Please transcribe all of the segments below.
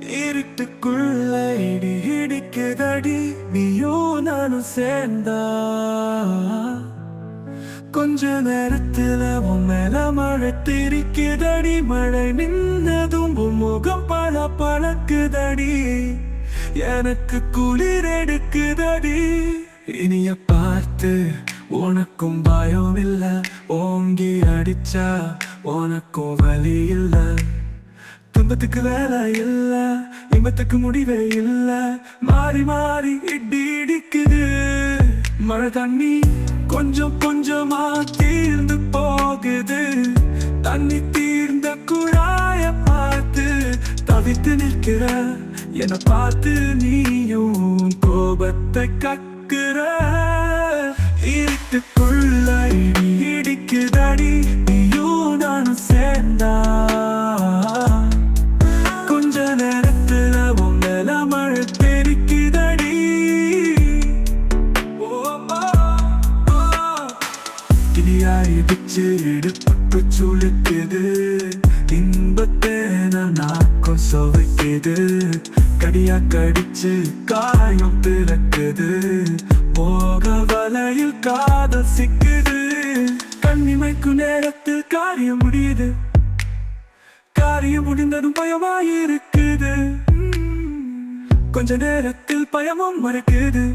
இருட்டுக்குள்ள இடி இடிக்குதடி. நீயோ நானும் சேர்ந்தா. கொஞ்ச நேரத்துல உன் மேல மழை திரிக்குதடி. மழை நின்னதும் உன் முகம் பல பழக்குதடி எனக்கு குளிர் எடுக்குதடி. இனிய பார்த்து உனக்கும் பயம் இல்ல ஓங்கி அடிச்சா உனக்கும் வலி இல்ல. துன்பத்துக்கு வேலை இல்லை. இன்பத்துக்கு முடிவே இல்ல. மாறி மாறி இடி இடிக்குது. மழை தண்ணி கொஞ்சம் கொஞ்சமா தீர்ந்து போகுது. தண்ணி தீர்ந்த குழாய பார்த்து தவித்து நிற்கிற என பார்த்து நீயும் கோபத்தை கக்குற. கிளியாய் இடிச்சு இடுப்பு சுளுக்குது. இன்பத்தை நான் நாக்கம் சுவைக்குது. கடியா கடிச்சு காயம் திறக்குது போக வலையில் காதல் சிக்குது. கண்ணிமைக்கு நேரத்தில் காரியம் முடியுது. காரியம் முடிந்ததும் பயமாயிருக்குது. கொஞ்ச நேரத்தில் பயமும் மறக்குது.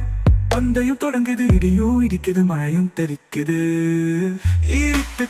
பந்தயம் தொடங்குது இடியும் இடிக்குது மழையும் தெரிக்குது இருட்டு